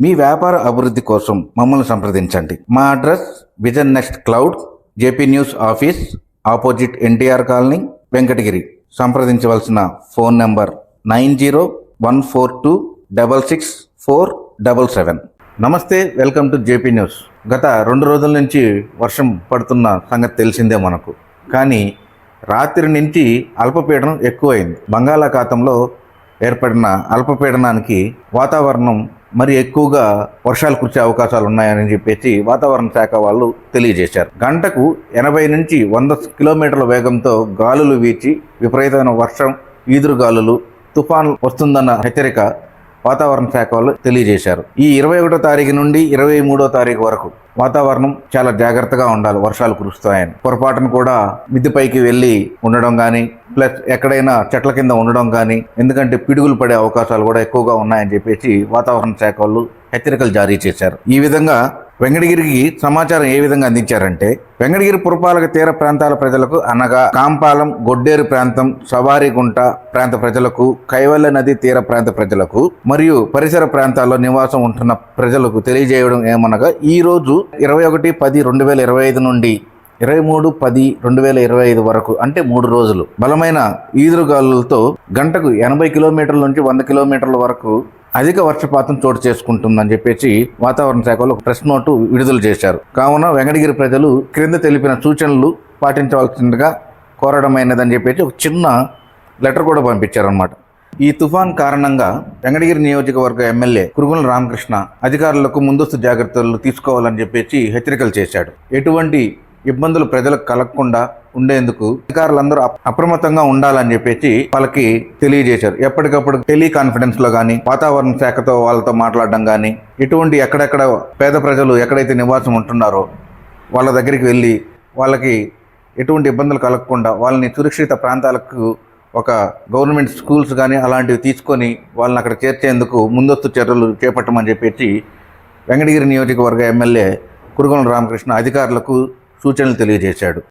మీ వ్యాపార అభివృద్ధి కోసం మమ్మల్ని సంప్రదించండి. మా address vision next cloud JP news office opposite NTR colony Venkatagiri. సంప్రదించవలసిన phone number nine zero one four two double six four double seven. నమస్తే వెల్కమ్ టు జేపీ న్యూస్. గత రెండు రోజుల నుంచి వర్షం పడుతున్న సంగతి తెలిసిందే మనకు. కానీ రాత్రి నుంచి అల్పపీడనం ఎక్కువైంది. బంగాళాఖాతంలో ఏర్పడిన అల్పపీడనానికి వాతావరణం మరి ఎక్కువగా వర్షాలు కురిసే అవకాశాలు ఉన్నాయని చెప్పేసి వాతావరణ శాఖ వాళ్ళు తెలియజేశారు. గంటకు ఎనభై నుంచి వంద కిలోమీటర్ల వేగంతో గాలులు వీచి విపరీతమైన వర్షం ఈదురు గాలులు తుఫాన్ వస్తుందన్న హెచ్చరిక వాతావరణ శాఖ వాళ్ళు తెలియజేశారు. ఈ ఇరవై ఒకటో తారీఖు నుండి ఇరవై మూడో తారీఖు వరకు వాతావరణం చాలా జాగ్రత్తగా ఉండాలి. వర్షాలు కురుస్తాయని. పొరపాటును కూడా మిద్దిపైకి వెళ్ళి ఉండడం కానీ ప్లస్ ఎక్కడైనా చెట్ల కింద ఉండడం కానీ ఎందుకంటే పిడుగులు పడే అవకాశాలు కూడా ఎక్కువగా ఉన్నాయని చెప్పేసి వాతావరణ శాఖ వాళ్ళు హెచ్చరికలు జారీ చేశారు. ఈ విధంగా వెంకటగిరికి సమాచారం ఏ విధంగా అందించారంటే వెంకటగిరి పురపాలక తీర ప్రాంతాల ప్రజలకు అనగా కాంపాలం గొడ్డేరు ప్రాంతం సవారిగుంట ప్రాంత ప్రజలకు కైవల్ల నది తీర ప్రాంత ప్రజలకు మరియు పరిసర ప్రాంతాల్లో నివాసం ఉంటున్న ప్రజలకు తెలియజేయడం ఏమనగా ఈ రోజు ఇరవై ఒకటి పది రెండు వేల ఇరవై ఐదు నుండి ఇరవై మూడు పది రెండు వేల ఇరవై ఐదు వరకు అంటే మూడు రోజులు. బలమైన ఈదురుగాలులతో గంటకు ఎనభై కిలోమీటర్ల నుంచి వంద కిలోమీటర్ల వరకు అధిక వర్షపాతం చోటు చేసుకుంటుందని చెప్పేసి వాతావరణ శాఖలో వాళ్ళు ప్రెస్ నోటు విడుదల చేశారు. కావున వెంకటగిరి ప్రజలు క్రింద తెలిపిన సూచనలు పాటించవలసిందిగా కోరడమైనదని చెప్పేసి ఒక చిన్న లెటర్ కూడా పంపించారనమాట ఈ తుఫాన్ కారణంగా వెంకటగిరి నియోజకవర్గ ఎమ్మెల్యే కురుగుల రామకృష్ణ అధికారులకు ముందస్తు జాగ్రత్తలు తీసుకోవాలని చెప్పేసి హెచ్చరికలు చేశాడు. ఎటువంటి ఇబ్బందులు ప్రజలకు కలగకుండా ఉండేందుకు అధికారులందరూ అప్రమత్తంగా ఉండాలని చెప్పేసి వాళ్ళకి తెలియజేశారు. ఎప్పటికప్పుడు టెలికాన్ఫిడెన్స్లో కానీ వాతావరణ శాఖతో వాళ్ళతో మాట్లాడడం కానీ ఇటువంటి ఎక్కడెక్కడ పేద ప్రజలు ఎక్కడైతే నివాసం ఉంటున్నారో వాళ్ళ దగ్గరికి వెళ్ళి వాళ్ళకి ఎటువంటి ఇబ్బందులు కలగకుండా వాళ్ళని సురక్షిత ప్రాంతాలకు ఒక గవర్నమెంట్ స్కూల్స్ కానీ అలాంటివి తీసుకొని వాళ్ళని అక్కడ చేర్చేందుకు ముందస్తు చర్యలు చేపట్టమని చెప్పేసి వెంకటగిరి నియోజకవర్గ ఎమ్మెల్యే కురుగుల రామకృష్ణ అధికారులకు సూచనలు తెలియజేశాడు.